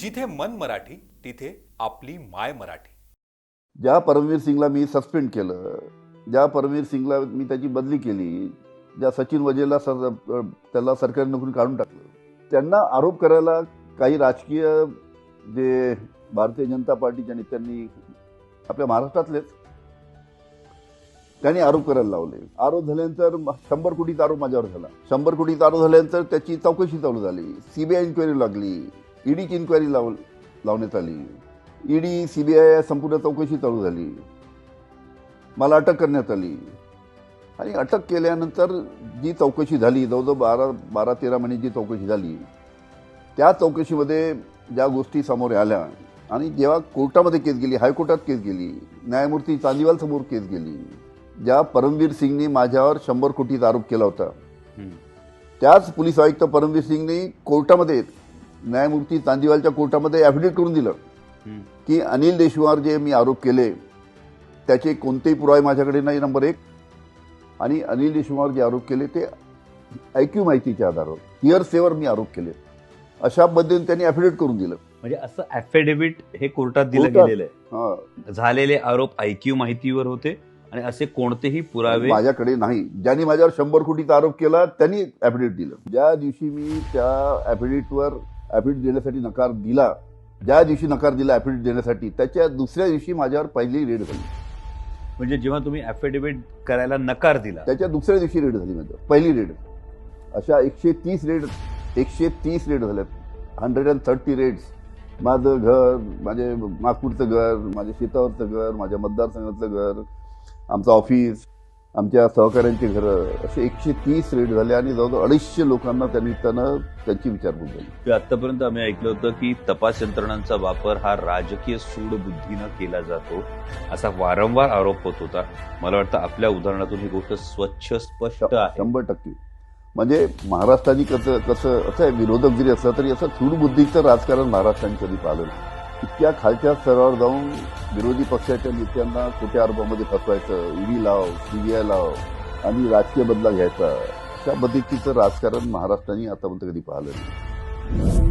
जिथे मन मराठी तिथे आपली माय मराठी. ज्या परमवीर सिंगला मी सस्पेंड केलं ज्या परमवीर सिंगला मी त्याची बदली केली ज्या सचिन वजेला सर त्याला सरकारी नोकरी काढून टाकलं त्यांना आरोप करायला काही राजकीय जे भारतीय जनता पार्टीच्या नेत्यांनी आपल्या महाराष्ट्रातलेच त्यांनी आरोप करायला लावले. आरोप झाल्यानंतर शंभर कोटीचा आरोप माझ्यावर झाला. शंभर कोटीचा आरोप झाल्यानंतर त्याची चौकशी चालू झाली. सीबीआय इन्क्वायरी लागली. ईडीची इन्क्वायरी लाव लावण्यात आली. ईडी सीबीआय संपूर्ण चौकशी चालू झाली. मला अटक करण्यात आली. आणि अटक केल्यानंतर जी चौकशी झाली जवळजवळ बारा बारा तेरा महिने जी चौकशी झाली त्या चौकशीमध्ये ज्या गोष्टी समोर आल्या आणि जेव्हा कोर्टामध्ये केस गेली हायकोर्टात केस गेली न्यायमूर्ती चांदीवाल समोर केस गेली ज्या परमवीर सिंगनी माझ्यावर शंभर कोटीचा आरोप केला होता त्याच पोलीस आयुक्त परमवीर सिंगनी कोर्टामध्ये न्यायमूर्ती चांदीवालच्या कोर्टामध्ये ॲफिडेविट करून दिलं की अनिल देशवार जे मी आरोप केले त्याचे कोणतेही पुरावे माझ्याकडे नाही नंबर एक. आणि अनिल देशवार जे आरोप केले ते ऐक्यू माहितीच्या आधारावर हिअर सेवर मी आरोप केले. अशा पद्धतीने त्यांनी ॲफिडेविट करून दिलं. म्हणजे असं ऍफिडेव्हिट हे कोर्टात दिलं. गेलेलं आहे. झालेले आरोप ऐक्यू माहितीवर होते आणि असे कोणतेही पुरावे माझ्याकडे नाही. ज्यांनी माझ्यावर शंभर कोटीचा आरोप केला त्यांनी ॲफिडेविट दिलं. ज्या दिवशी मी त्या ॲफिडेविटवर ॲफिडेविट देण्यासाठी नकार दिला ज्या दिवशी नकार दिला ॲफिडेविट देण्यासाठी त्याच्या दुसऱ्या दिवशी माझ्यावर पहिली रेड झाली. म्हणजे जेव्हा तुम्ही ऍफिडेव्हिट करायला नकार दिला. त्याच्या दुसऱ्या दिवशी रेड झाली माझ्यावर पहिली रेड. अशा एकशे तीस रेड एकशे तीस रेड झाल्यात हंड्रेड अँड थर्टी रेड्स माझं घर माझे नागपूरचं घर माझ्या शेतावरचं घर माझ्या मतदारसंघातलं घर आमचं ऑफिस आमच्या सहकाऱ्यांची घरं असे एकशे तीस रेड झाले आणि जवळजवळ अडीचशे लोकांना त्या निमित्तानं त्यांची विचारपूस झाली. आतापर्यंत आम्ही ऐकलं होतं की तपास यंत्रणांचा वापर हा राजकीय सूडबुद्धीनं केला जातो असा वारंवार आरोप होत होता. मला वाटतं आपल्या उदाहरणातून ही गोष्ट स्वच्छ स्पष्ट आहे. शंभर टक्के. म्हणजे महाराष्ट्राने कसं कसं असं विरोधक जरी असला तरी असं सूडबुद्धीचं राजकारण महाराष्ट्राने कधी पाहिलं नाही. इतक्या खालच्या स्तरावर जाऊन विरोधी पक्षाच्या नेत्यांना कुठे आरोपामध्ये फसवायचं ईडी लाव सीबीआय लाव आणि राजकीय बदला घ्यायचा अशा पद्धतीचं राजकारण महाराष्ट्राने आतापर्यंत कधी पाहिलं नाही.